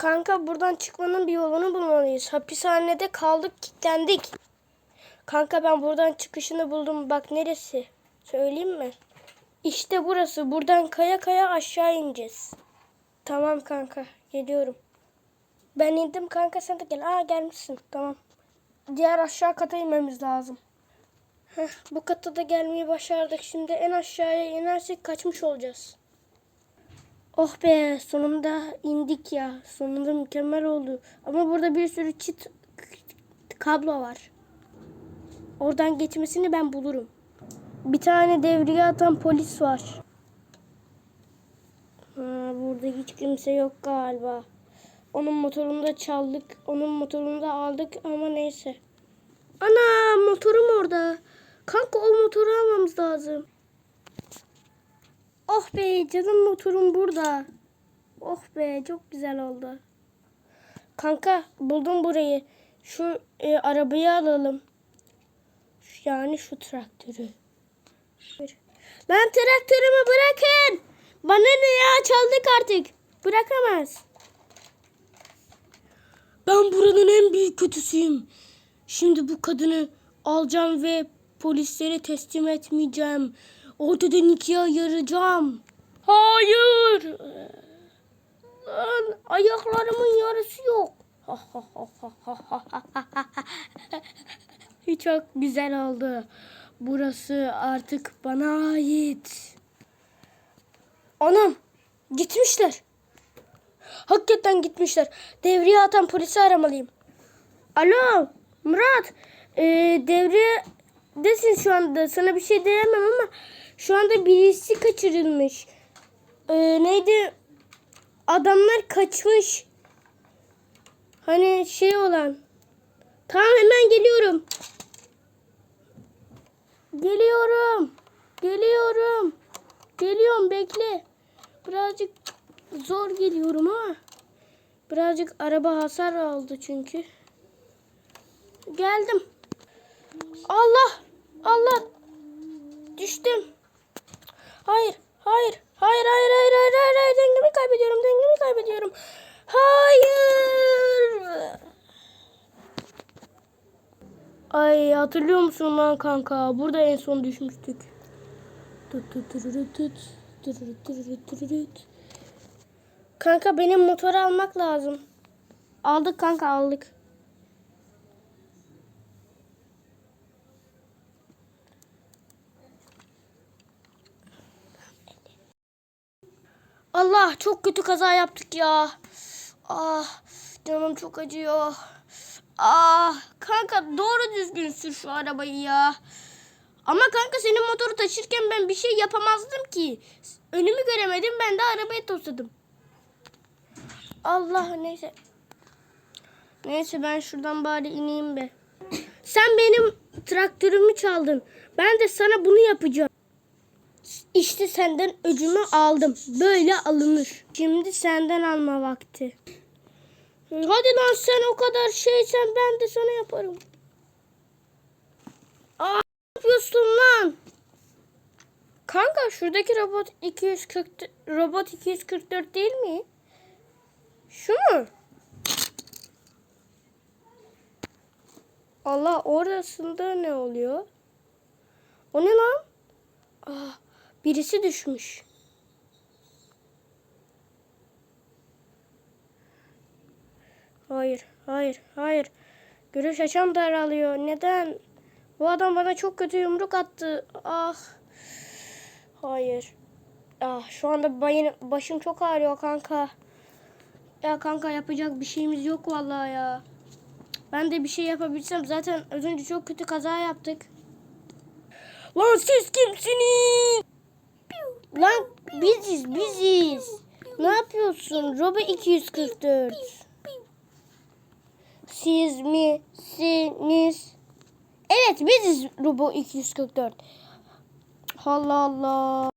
Kanka buradan çıkmanın bir yolunu bulmalıyız. Hapishanede kaldık, kilitlendik. Kanka ben buradan çıkışını buldum. Bak neresi? Söyleyeyim mi? İşte burası. Buradan kaya kaya aşağı ineceğiz. Tamam kanka. Geliyorum. Ben indim kanka sen de gel. Aa gelmişsin. Tamam. Diğer aşağı kata inmemiz lazım. Heh, bu kata da gelmeyi başardık. Şimdi en aşağıya inersek kaçmış olacağız. Oh be sonunda indik ya. Sonunda mükemmel oldu. Ama burada bir sürü çit kablo var. Oradan geçmesini ben bulurum. Bir tane devriye atan polis var. Ha, burada hiç kimse yok galiba. Onun motorunu da çaldık. Onun motorunu da aldık ama neyse. Ana motorum orada. Kanka o motoru almamız lazım. Oh be canım motorum burada. Oh be çok güzel oldu. Kanka buldum burayı. Şu e, arabayı alalım. Yani şu traktörü. Lan traktörümü bırakın. Bana ne ya çaldık artık. Bırakamaz. Ben buranın en büyük kötüsüyüm. Şimdi bu kadını alacağım ve polislere teslim etmeyeceğim. Ortadan ikiye ayıracağım. Hayır. Lan ayaklarımın yarısı yok. Çok güzel oldu. Burası artık bana ait. Anam gitmişler. Hakikaten gitmişler. Devriye atan polisi aramalıyım. Alo Murat. Ee, devriye desin şu anda. Sana bir şey diyemem ama şu anda birisi kaçırılmış. Ee, neydi? Adamlar kaçmış. Hani şey olan. Tamam hemen geliyorum. Geliyorum. Geliyorum. Geliyorum bekle. Birazcık zor geliyorum ama. Birazcık araba hasar aldı çünkü. Geldim. Allah! Allah! Düştüm. Hayır, hayır, hayır, hayır, hayır, hayır, hayır, hayır. Dengemi kaybediyorum, dengemi kaybediyorum. Hayır! Ay hatırlıyor musun lan kanka? Burada en son düşmüştük. Kanka benim motoru almak lazım. Aldık kanka aldık. Allah çok kötü kaza yaptık ya. Ah canım çok acıyor. Ah kanka doğru düzgün sür şu arabayı ya. Ama kanka senin motoru taşırken ben bir şey yapamazdım ki. Önümü göremedim ben de arabayı tosladım. Allah neyse. Neyse ben şuradan bari ineyim be. Sen benim traktörümü çaldın. Ben de sana bunu yapacağım. İşte senden öcümü aldım. Böyle alınır. Şimdi senden alma vakti. Hadi lan sen o kadar şeysen ben de sana yaparım. Aa, ne yapıyorsun lan? Kanka şuradaki robot 240 robot 244 değil mi? Şu mu? Allah orasında ne oluyor? O ne lan? Ah, birisi düşmüş. Hayır, hayır, hayır. Görüş açam daralıyor. Neden? Bu adam bana çok kötü yumruk attı. Ah. Hayır. Ah, şu anda bayın, başım çok ağrıyor kanka. Ya kanka yapacak bir şeyimiz yok vallahi ya. Ben de bir şey yapabilsem zaten az önce çok kötü kaza yaptık. Lan siz kimsiniz? Lan biziz biziz. Ne yapıyorsun? Robo 244. Siz misiniz? Evet biziz Robo 244. Allah Allah.